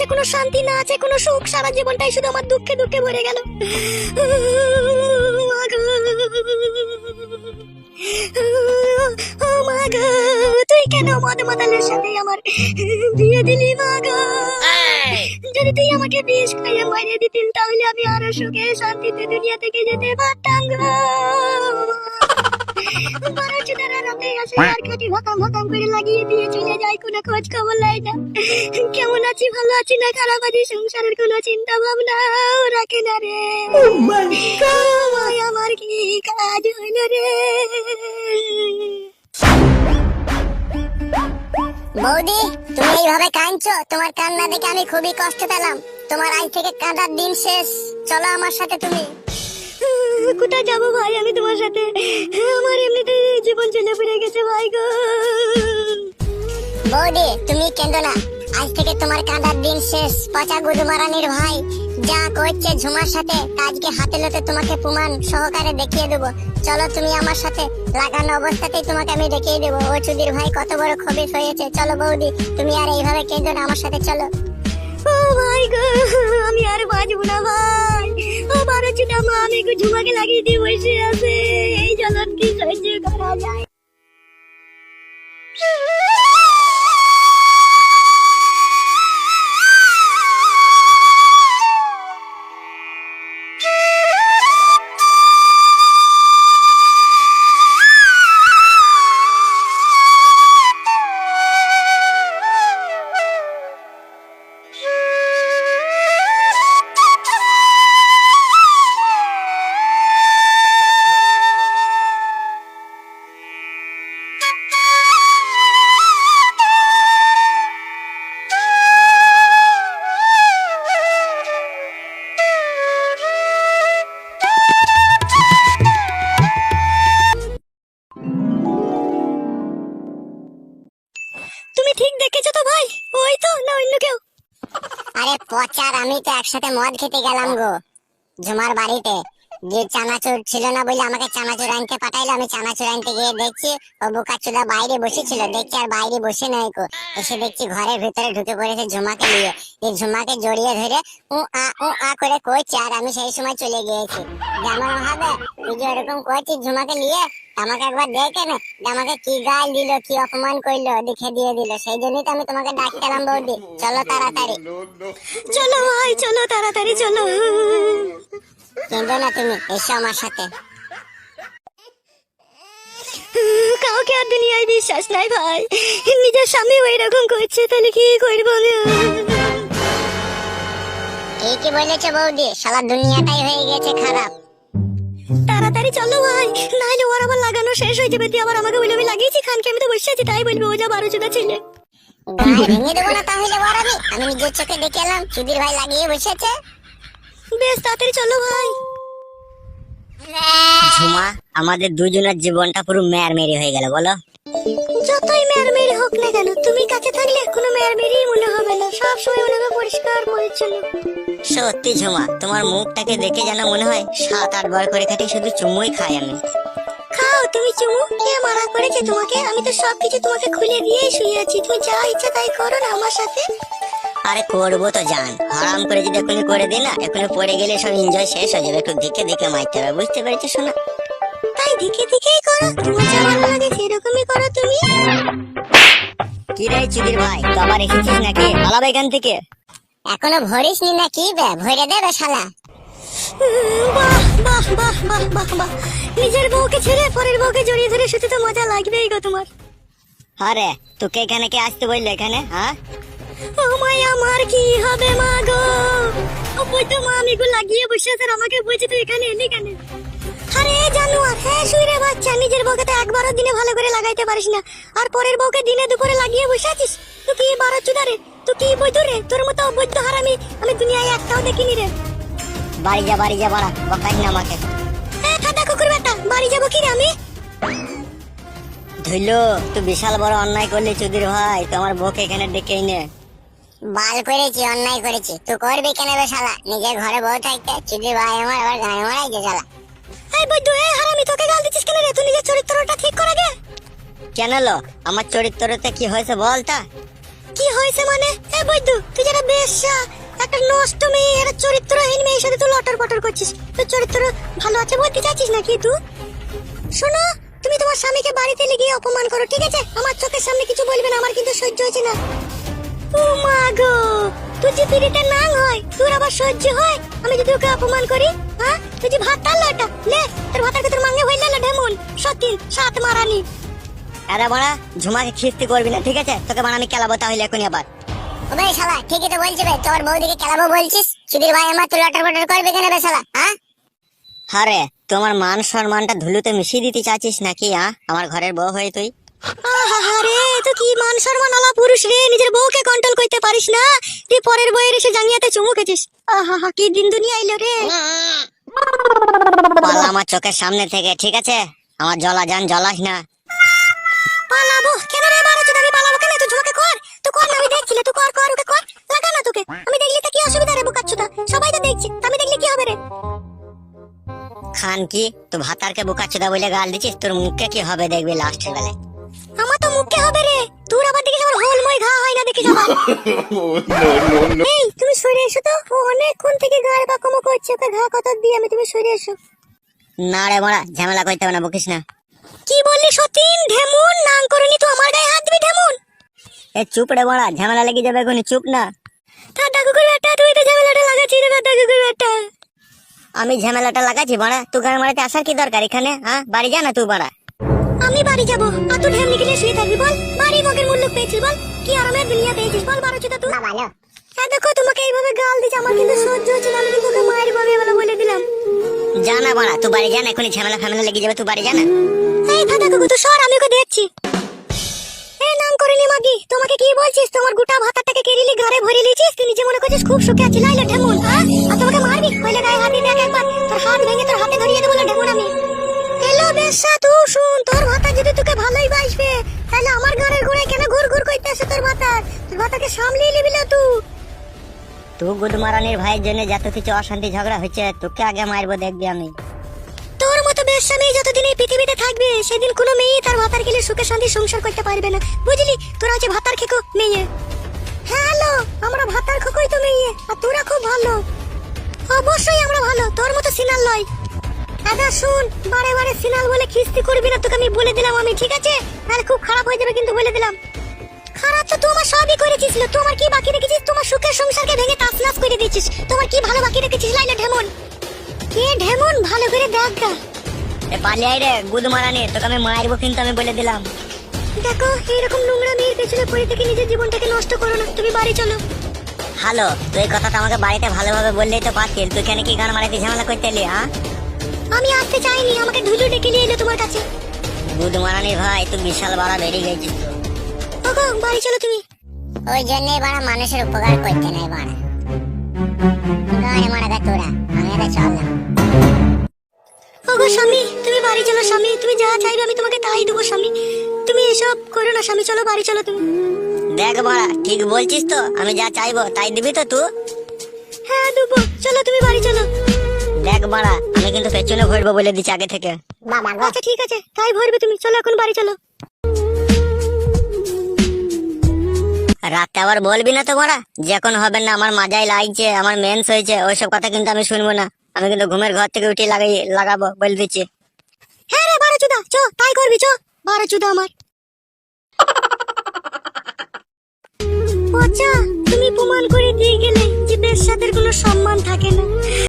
আছে কোনো শান্তি না আছে কোনো সুখ সারা জীবনটাই শুধু আমার দুঃখে দুঃখে ভরে গেল। তুই কেন মদ মাতালের সাথে আমার বিয়ে দিলি মা গো? যদি তুই আমাকে বিষ খাইয়ে মারিয়ে দিতিস তাহলে আমি আরও সুখে শান্তিতে দুনিয়া থেকে যেতে পারতাম গো। বৌদি, তুমি এইভাবে কাঁদছো? তোমার কান্না দেখে আমি খুবই কষ্ট পেলাম। তোমার আজ থেকে কাঁদার দিন শেষ। চলো আমার সাথে তুমি। কোথায় যাব ভাই আমি তোমার সাথে? আমার এমনিতে জীবন চলে পড়ে গেছে ভাই গো। বৌদি তুমি কেঁদো না। আজ থেকে তোমার কাঁদার দিন শেষ। পচা গুদমারানির ভাই যা করছে ঝুমার সাথে আজকে হাতে লোতে তোমাকে প্রমাণ সহকারে দেখিয়ে দেবো। চলো তুমি আমার সাথে লাগানো অবস্থাতেই তোমাকে আমি দেখিয়ে দেবো। ও চুদির ভাই কত বড় খবির হয়েছে। চলো বৌদি তুমি আর এইভাবে কেঁদো না আমার সাথে চলো। ও ভাই গো আমি আর বাঁচবো না ভাই। বারো চুটা মা। আমি একটু ঝুমাকে লাগিয়ে দিয়ে বসে আছে। এই জ্বালান কি সহ্য করা যায় অন্য কেউ? আরে পচার আমি তো একসাথে মদ খেতে গেলাম গো। ঝুমার বাড়িতে। যে চানাচুর ছিল না বলে আমাকে চানাচুর আনতে পাঠাইলো, আমি চানাচুর আনতে গিয়ে দেখছি, ও বোকা চুদা বাইরে বসেছিল, দেখছি আর বাইরে বসে নাই গো এসে দেখছি ঘরের ভিতরে ঢুকে পড়েছে ঝুমাকে নিয়ে। এই ঝুমাকে জড়িয়ে ধরে উ আ উ আ করে কইছে, আর আমি সেই সময় চলে গিয়েছি। যেমন ভাবে তুই যে ওরকম করছিস ঝুমাকে নিয়ে, আমাকে একবার দেখে না আমাকে কি গাল দিল, কি অপমান করল দেখে দিয়ে দিল। সেই জন্যই তো আমি তোমাকে ডাকছিলাম বৌদি। চলো তাড়াতাড়ি। চলো ভাই, চলো তাড়াতাড়ি, চলো। কেঁদো না তুমি এসো আমার সাথে। কাউকে আর দুনিয়ায় বিশ্বাস নাই ভাই। নিজের স্বামী ওই রকম করছে তাহলে কি করব আমি? ঠিকই বলেছে বৌদি সারা দুনিয়াটাই হয়ে গেছে খারাপ। তাড়াতাড়ি চলো ভাই নাহলে ওর আবার লাগানো শেষ হয়ে যাবে তুই আবার আমাকে বলে আমি লাগিয়েছি খানকে আমি তো বসে আছি তাই বলব ও যা বারো চোদা ছেলে। ভেঙে দেবো না তাহলে বরাবি আমি নিজের চোখে দেখে এলাম সুধীর ভাই লাগিয়ে বসেছে। বেশ তাড়াতাড়ি চলো ভাই। ঝুমা আমাদের দুজনের জীবনটা পুরো হয়ে গেল বলো। যতই হোক না কেন তুমি কাছে থাকলে কোনো মনে হবে না। সব সময় মনে হবে পরিষ্কার পরিচ্ছন্ন। সত্যি ঝুমা তোমার মুখটাকে দেখে যেন মনে হয় সাত আট বার করে কাটি শুধু চুমুই খাই আমি। খাও তুমি চুমু কে মারা করেছে তোমাকে? আমি তো সবকিছু তোমাকে খুলে দিয়ে শুয়ে আছি। তুমি যা ইচ্ছা তাই করো না আমার সাথে। আরে করব তো জান। হারাম করে যদি এখনই করে দিই না এখনই পড়ে গেলে সব এনজয় শেষ হয়ে যাবে। একটু দিকে দিকে মারতে হবে বুঝতে পেরেছ শোনা তাই দিকে দিকেই করো লাগে সেরকমই করো তুমি। কি রে চুদির ভাই তো আবার এসেছিস নাকি? পালাবে এখান থেকে? এখনও ভরিস নি না কি বে ভরে দেবে শালা। বাহ বাহ বাহ বাহ বাহ বাহ। নিজের বউকে ছেড়ে পরের বউকে জড়িয়ে ধরে শুতে তো মজা লাগবেই গো তোমার। আরে তোকে এখানে কে আসতে বলল এখানে হ্যাঁ? মাই আমার কি হবে মা গো? ও বই তো মা আমি লাগিয়ে বসে আছে আমাকে বলছে তুই এখানে এলি কেন? আরে জানুয়ার হ্যাঁ বাচ্চা নিজের বউকে তো একবারও দিনে ভালো করে লাগাইতে পারিস না। আর পরের বউকে দিনে দুপুরে লাগিয়ে বসে আছিস? তুই কি বারো চুদারে তুই কি বৈধ রে? তোর মতো বৈধ হারামি আমি দুনিয়ায় একটাও দেখিনি রে। বাড়ি যা বাড়ি যা বাড়া বকাই না আমাকে। ফাটা কুকুর বেটা বাড়ি যাব কি রে আমি? ধুইলো তুই বিশাল বড় অন্যায় করলি চুদির ভাই তোমার বউকে এখানে ডেকে নে। বাল করেছি অন্যায় করেছি। তুই করবি কেন বে শালা? নিজের ঘরে বউ থাকতে চুদির ভাই আমার আবার গায়ে মারাই যে শালা। এই বৈধ এ হারামি তোকে গাল দিচ্ছিস কেন রে? তুই নিজের চরিত্রটা ঠিক করে গে কেন লো? আমার চরিত্রতে কি হয়েছে বল তা? কি হয়েছে মানে? এ বৈদ্যু তুই যারা বেশ্যা একটা নষ্ট মেয়ে একটা চরিত্রহীন মেয়ের সাথে তুই লটর পটর করছিস। তোর চরিত্র ভালো আছে বলতে চাচ্ছিস নাকি তুই? শোনো তুমি তোমার স্বামীকে বাড়িতে গিয়ে অপমান করো ঠিক আছে? আমার চোখের সামনে কিছু বলবে না আমার কিন্তু সহ্য হচ্ছে না। মা গো তুই যে পিড়িতে নাং হয় তোর আবার সহ্য হয়? আমি যদি ওকে অপমান করি হ্যাঁ? তুই যে ভাত লে তোর ভাতাকে তোর মাঙ্গে হইলে না ঢেমন সত্যি সাত মারানি। আরে বাড়া ঝুমাকে খিস্তি করবি না ঠিক আছে? তোকে আমি খেলাবো তাহলে এখনই আবার। ওবে শালা ঠিকই তো বলছি বে তোর বৌদিকে খেলাবো বলছিস? সুধীর ভাই আমার তুই লটর পটর করবে কেন বে শালা হ্যাঁ? আরে তোমার মান সম্মানটা ধুলুতে মিশিয়ে দিতে চাচ্ছিস নাকি হ্যাঁ আমার ঘরের বউ হয়ে তুই? তো কি মান সম্মান আলা পুরুষ রে? নিজের বউকে কন্ট্রোল করতে পারিস না? তুই পরের বইয়ের এসে জাঙ্গিয়াতে চুমু খেছিস আহা কি দিন দুনিয়া আইলো রে? পালা আমার চোখের সামনে থেকে ঠিক আছে? আমার জলা যান জলাস না। পালাবো? কেন রে বারো চোদ আমি পালাবো কেন? তুই ঝুমাকে কর। তুই কর না আমি দেখছিলে তুই কর কর ওকে কর। লাগা না তোকে। আমি দেখলি তো কি অসুবিধা রে বুকাচ্ছুদা সবাই তো দেখছে। আমি দেখলে কি হবে রে? খান কি? তুই ভাতারকে বোকাচোদা বলে গাল দিচ্ছিস? তোর মুখে কি হবে দেখবি লাস্টের বেলায়? এই তুমি সরে এসো তো। ও অনেকক্ষণ থেকে গায়ে করছে ওকে ঘা কত দিয়ে আমি তুমি সরে এসো। না রে মারা ঝামেলা করতে হবে না বকিস না। কি বললি সতীন? ঢেমুন? নাং করনি তো আমার গায়ে হাত দিবি ঢেমুন? এ চুপ রে মারা ঝামেলা লেগে যাবে এখনই চুপ না। দাদা কুকুর বেটা তুই তো ঝামেলাটা লাগাচ্ছি রে দাদা কুকুর বেটা আমি ঝামেলাটা লাগাচ্ছি বাড়া তুই গান মারাতে আসার কি দরকার এখানে হ্যাঁ? বাড়ি যা না তুই বাড়া আমি বাড়ি যাব। আর তুই ঢেমনি কিনে শুয়ে থাকবি বল। বাড়ি মগের মূল্য পেয়েছিস বল। কি আরামের দুনিয়া পেয়েছিস বল বারো চোদা তুই। হ্যাঁ দেখো তোমাকে এইভাবে গাল দিচ্ছে আমার কিন্তু সহ্য হচ্ছে না আমি কিন্তু ওকে মায়ের বলে দিলাম। না বাড়া তুই বাড়ি যা না এখনই ঝামেলা ফ্যামেলা লেগে যাবে তুই বাড়ি যা না। এই দাদা কুকু তো সর আমি ওকে দেখছি। এই নাম করিনি মাগি। তোমাকে কি বলছিস? তোমার গোটা ভাতাটাকে কেরিলি ঘরে ভরে লিছিস তুই নিজে মনে করছিস খুব সুখে আছিস লাইলে ঢেমুন হ্যাঁ? আর তোমাকে মারবি? কইলে গায়ে হাত একবার। তোর হাত ভেঙে তোর হাতে ধরিয়ে দেবো ঢেমুন আমি। এলো বেশা শুন তোর ভাতা যদি তোকে ভালোই বাসবে তাহলে আমার ঘরের ঘুরে কেন ঘুর ঘুর করতেছে তোর ভাতা তোর ভাতাকে সামলিয়ে নিবি না তুই। তুই গুদমারানির ভাইয়ের জন্য যত কিছু অশান্তি ঝগড়া হচ্ছে তোকে আগে মারবো দেখবি আমি। তোর মতো বেশ্যা মেয়ে যতদিন এই পৃথিবীতে থাকবে সেদিন কোনো মেয়ে তার ভাতার গেলে সুখে শান্তি সংসার করতে পারবে না। বুঝলি? তোরা হচ্ছে ভাতার খেকো মেয়ে। হ্যালো আমরা ভাতার খোকই তো মেয়ে আর তোরা খুব ভালো। অবশ্যই আমরা ভালো তোর মতো সিনাল লয়। দাদা শুন বারে বারে সিনাল বলে খিস্তি করবি না তোকে আমি বলে দিলাম আমি ঠিক আছে? তাহলে খুব খারাপ হয়ে যাবে কিন্তু বলে দিলাম। খারাপ তো তুই আমার সবই করেছিস তোমার কি বাকি রেখেছিস? তোমার সুখের সংসারকে ভেঙে তাসনাস করে দিয়েছিস। তোমার কি ভালো বাকি রেখেছিস? লাইলে ঢেমন। কে ঢেমন? ভালো করে দেখ গা। এ পালিয়ে আয় রে গুদমারানি তোকে আমি মারবো কিন্তু আমি বলে দিলাম। দেখো এরকম নোংরা মেয়ের পেছনে পড়ে থেকে নিজের জীবনটাকে নষ্ট করো না তুমি বাড়ি চলো। হ্যালো তুই কথাটা আমাকে বাড়িতে ভালোভাবে বললেই তো পারতিস। তুই কেন কি গান মারাতে ঝামেলা করতে এলি হ্যাঁ আমি আসতে চাইনি আমাকে ধুলো ডেকে নিয়ে এলো তোমার কাছে। গুদমারানির ভাই তুই বিশাল বড় বেরিয়ে গেছিস ওগো বাড়ি চলো তুমি। ওই জন্যই বাড়া মানুষের উপকার করতে নাই বাড়া। গানে মারা গা তোরা আমি এটা চললাম। ওগো স্বামী তুমি বাড়ি চলো স্বামী তুমি যা চাইবে আমি তোমাকে তাই দেবো স্বামী। তুমি এসব করো না স্বামী চলো বাড়ি চলো তুমি। দেখ বাড়া ঠিক বলছিস তো আমি যা চাইব তাই দিবি তো তুই। হ্যাঁ দেবো চলো তুমি বাড়ি চলো। দেখ বাড়া আমি কিন্তু পেছনে ঘুরবো বলে দিচ্ছি আগে থেকে। আচ্ছা ঠিক আছে তাই ভরবে তুমি। চলো এখন বাড়ি চলো। রাতে আবার বলবি না তো বাড়া যখন হবে না আমার মাজাই লাগছে আমার মেন্স হয়েছে ওইসব কথা কিন্তু আমি শুনব না। আমি কিন্তু ঘুমের ঘর থেকে উঠে লাগাই লাগাবো বলে দিচ্ছি। হ্যাঁ রে বারো চুদা চো তাই করবি চো। বারো চুদা আমার। পচা তুমি প্রমাণ করে দিয়ে গেলে যে বেশ্যাদের কোনো সম্মান থাকে না।